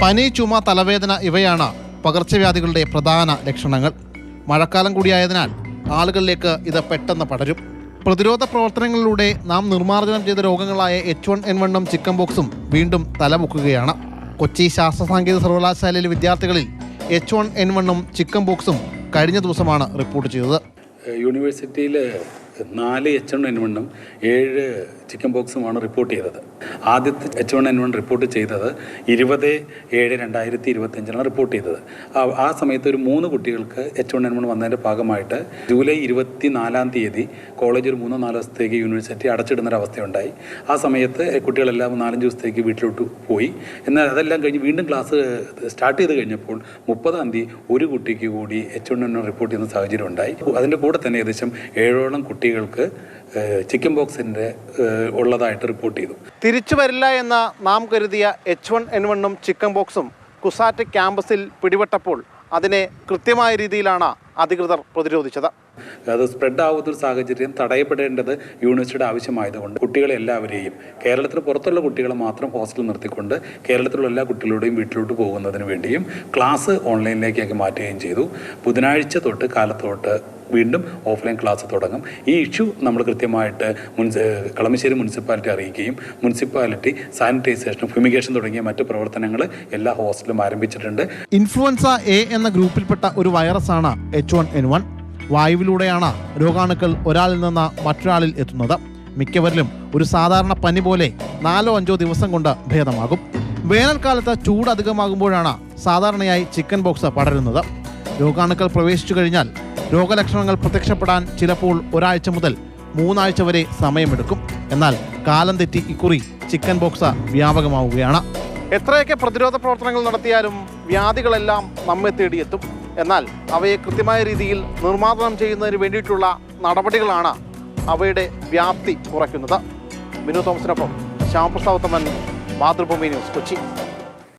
പനി ചുമ തലവേദന ഇവയാണ് പകർച്ചവ്യാധികളുടെ പ്രധാന ലക്ഷണങ്ങൾ. മഴക്കാലം കൂടിയായതിനാൽ ആളുകളിലേക്ക് ഇത് പെട്ടെന്ന് പടരും. പ്രതിരോധ പ്രവർത്തനങ്ങളിലൂടെ നാം നിർമ്മാർജനം ചെയ്ത രോഗങ്ങളായ എച്ച് വൺ എൻ വണ്ണും ചിക്കൻ ബോക്സും വീണ്ടും തലമുക്കുകയാണ്. കൊച്ചി ശാസ്ത്ര സാങ്കേതിക സർവകലാശാലയിലെ വിദ്യാർത്ഥികളിൽ എച്ച് വൺ എൻ വണ്ണും ചിക്കൻ ബോക്സും കഴിഞ്ഞ ദിവസമാണ് റിപ്പോർട്ട് ചെയ്തത്. യൂണിവേഴ്സിറ്റിയിൽ നാല് എച്ച് വൺ എൻ വണ്ണും ഏഴ് ചിക്കൻ ബോക്സുമാണ് റിപ്പോർട്ട് ചെയ്തത്. ആദ്യത്തെ H one N one report ചെയ്തത് ഇരുപത് ഏഴ് രണ്ടായിരത്തി ഇരുപത്തഞ്ചിലാണ് റിപ്പോർട്ട് ചെയ്തത്. ആ- സമയത്ത് ഒരു മൂന്ന് കുട്ടികൾക്ക് എച്ച് വൺ എൻ വൺ വന്നതിന്റെ ഭാഗമായിട്ട് ജൂലൈ ഇരുപത്തി നാലാം തീയതി കോളേജ് ഒരു മൂന്നോ നാലോ ദിവസത്തേക്ക് യൂണിവേഴ്സിറ്റി അടച്ചിടുന്നൊരവസ്ഥയുണ്ടായി ആ സമയത്ത് കുട്ടികളെല്ലാം നാലഞ്ച് ദിവസത്തേക്ക് വീട്ടിലോട്ട് പോയി. എന്നാൽ അതെല്ലാം കഴിഞ്ഞ് വീണ്ടും ക്ലാസ് സ്റ്റാർട്ട് ചെയ്ത് കഴിഞ്ഞപ്പോൾ മുപ്പതാം തീയതി ഒരു കുട്ടിക്ക് കൂടി എച്ച് വൺ എൻ റിപ്പോർട്ട് ചെയ്യുന്ന സാഹചര്യം ഉണ്ടായി. അതിന്റെ കൂടെ തന്നെ ഏകദേശം ഏഴോളം കുട്ടികൾക്ക് ചിക്കൻ ബോക്സിന്റെ ഉള്ളതായിട്ട് റിപ്പോർട്ട് ചെയ്തു. തിരിച്ചു വരില്ല എന്ന് നാം കരുതിയ എച്ച് വൺ എൻ വണ്ണും ചിക്കൻ ബോക്സും കുസാറ്റ് ക്യാമ്പസിൽ പിടിപെട്ടപ്പോൾ അതിനെ കൃത്യമായ രീതിയിലാണ് അധികൃതർ പ്രതിരോധിച്ചത്. അത് സ്പ്രെഡ് ആവുന്ന ഒരു സാഹചര്യം തടയപ്പെടേണ്ടത് യൂണിവേഴ്സിറ്റിയുടെ ആവശ്യമായതുകൊണ്ട് കുട്ടികളെ എല്ലാവരെയും കേരളത്തിന് പുറത്തുള്ള കുട്ടികളെ മാത്രം ഹോസ്റ്റലിൽ നിർത്തിക്കൊണ്ട് കേരളത്തിലുള്ള എല്ലാ കുട്ടികളുടെയും വീട്ടിലോട്ട് പോകുന്നതിന് വേണ്ടിയും ക്ലാസ് ഓൺലൈനിലേക്കാക്കി മാറ്റുകയും ചെയ്തു. ബുധനാഴ്ച തൊട്ട് കാലത്തോട്ട് വീണ്ടും ഓഫ്ലൈൻ ക്ലാസ് തുടങ്ങും. ഈ ഇഷ്യൂ നമ്മൾ കൃത്യമായിട്ട് മുൻസി കളമശ്ശേരി മുനിസിപ്പാലിറ്റി അറിയിക്കുകയും മുനിസിപ്പാലിറ്റി സാനിറ്റൈസേഷൻ ഫ്യൂമിഗേഷൻ തുടങ്ങിയ മറ്റ് പ്രവർത്തനങ്ങൾ എല്ലാ ഹോസ്റ്റലും ആരംഭിച്ചിട്ടുണ്ട്. ഇൻഫ്ലുവൻസ എ എന്ന ഗ്രൂപ്പിൽപ്പെട്ട ഒരു വൈറസാണ് എച്ച് വൺ എൻ വൺ വായുവിലൂടെയാണ് രോഗാണുക്കൾ ഒരാളിൽ നിന്ന് മറ്റൊരാളിൽ എത്തുന്നത്. മിക്കവരിലും ഒരു സാധാരണ പനി പോലെ നാലോ അഞ്ചോ ദിവസം കൊണ്ട് ഭേദമാകും. വേനൽക്കാലത്ത് ചൂട് അധികമാകുമ്പോഴാണ് സാധാരണയായി ചിക്കൻ ബോക്സ് പടരുന്നത്. രോഗാണുക്കൾ പ്രവേശിച്ചു കഴിഞ്ഞാൽ രോഗലക്ഷണങ്ങൾ പ്രത്യക്ഷപ്പെടാൻ ചിലപ്പോൾ ഒരാഴ്ച മുതൽ മൂന്നാഴ്ച വരെ സമയമെടുക്കും. എന്നാൽ കാലം തെറ്റി ഇക്കുറി ചിക്കൻ ബോക്സ് വ്യാപകമാവുകയാണ്. എത്രയൊക്കെ പ്രതിരോധ പ്രവർത്തനങ്ങൾ നടത്തിയാലും വ്യാധികളെല്ലാം നമ്മെ തേടിയെത്തും. എന്നാൽ അവയെ കൃത്യമായ രീതിയിൽ നിർമ്മാർജനം ചെയ്യുന്നതിന് വേണ്ടിയിട്ടുള്ള നടപടികളാണ് അവയുടെ വ്യാപ്തി കുറയ്ക്കുന്നത്. വിനു തോമസിനൊപ്പം ശ്യാമപ്രസാദ് തമ്മൻ മാതൃഭൂമി ന്യൂസ് കൊച്ചി.